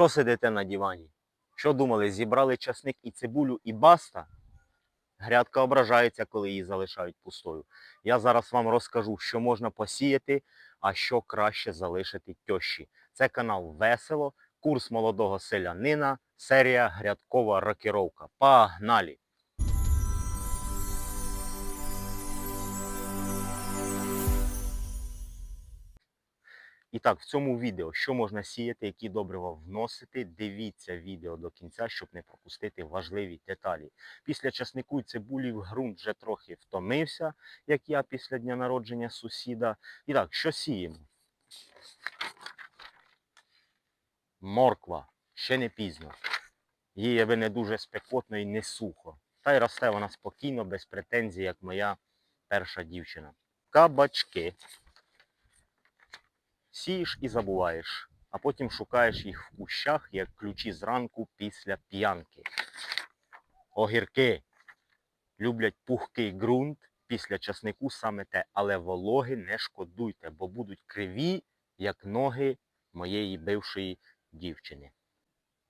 Що сидите на дивані? Що думали, зібрали часник і цибулю і баста? Грядка ображається, коли її залишають пустою. Я зараз вам розкажу, що можна посіяти, а що краще залишити тьощі. Це канал Весело, курс молодого селянина, серія Грядкова рокіровка. Погнали! І так, в цьому відео, що можна сіяти, які добрива вносити, дивіться відео до кінця, щоб не пропустити важливі деталі. Після часнику і цибулі ґрунт вже трохи втомився, як я після дня народження сусіда. І так, що сіємо? Морква. Ще не пізно. Їй аби не дуже спекотно і не сухо. Та й росте вона спокійно, без претензій, як моя перша дівчина. Кабачки сієш і забуваєш, а потім шукаєш їх в кущах, як ключі зранку після п'янки. Огірки люблять пухкий ґрунт, після часнику саме те, але вологи не шкодуйте, бо будуть криві, як ноги моєї бившої дівчини.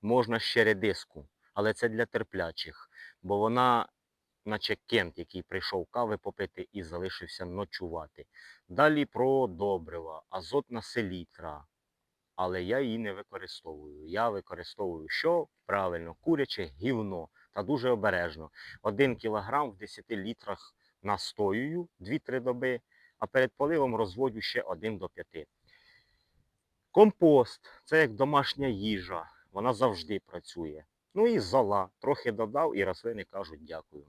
Можна ще редиску, але це для терплячих, бо вона, наче кент, який прийшов кави попити і залишився ночувати. Далі про добрива, азотна селітра. Але я її не використовую. Я використовую що? Правильно, куряче гівно. Та дуже обережно. Один кілограм в 10 літрах настоюю 2-3 доби, а перед поливом розводю ще 1 до 5. Компост це як домашня їжа. Вона завжди працює. Ну і зола. Трохи додав і рослини кажуть дякую.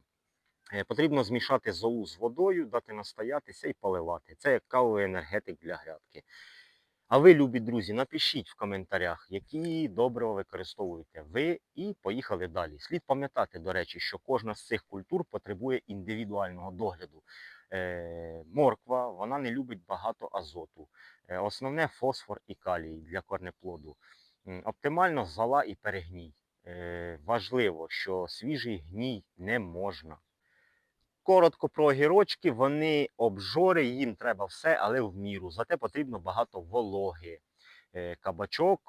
Е, Потрібно змішати золу з водою, дати настоятися і поливати. Це як кавовий енергетик для грядки. А ви, любі друзі, напишіть в коментарях, які добрива використовуєте ви, і поїхали далі. Слід пам'ятати, до речі, що кожна з цих культур потребує індивідуального догляду. Е, морква вона не любить багато азоту. Е, основне фосфор і калій для корнеплоду. М, Оптимально зола і перегній. Е, важливо, що свіжий гній не можна. Коротко про огірочки, вони обжори, їм треба все, але в міру. Зате потрібно багато вологи. Е, Кабачок,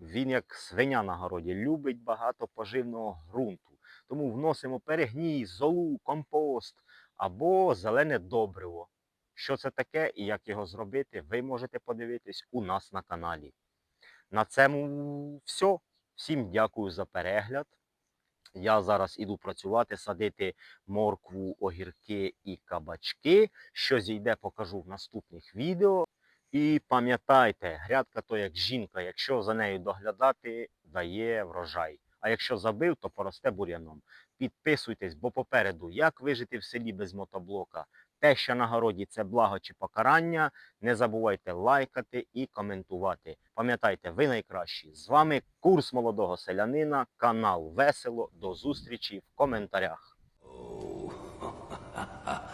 він як свиня на городі, любить багато поживного ґрунту. Тому вносимо перегній, золу, компост або зелене добриво. Що це таке і як його зробити, ви можете подивитись у нас на каналі. На цьому все. Всім дякую за перегляд. Я зараз іду працювати, садити моркву, огірки і кабачки. Що зійде, покажу в наступних відео. І пам'ятайте, грядка то як жінка, якщо за нею доглядати, дає врожай. А якщо забив, то поросте бур'яном. Підписуйтесь, бо попереду, як вижити в селі без мотоблока. Те, що на городі це благо чи покарання. Не забувайте лайкати і коментувати. Пам'ятайте, ви найкращі. З вами курс молодого селянина, канал Весело. До зустрічі в коментарях.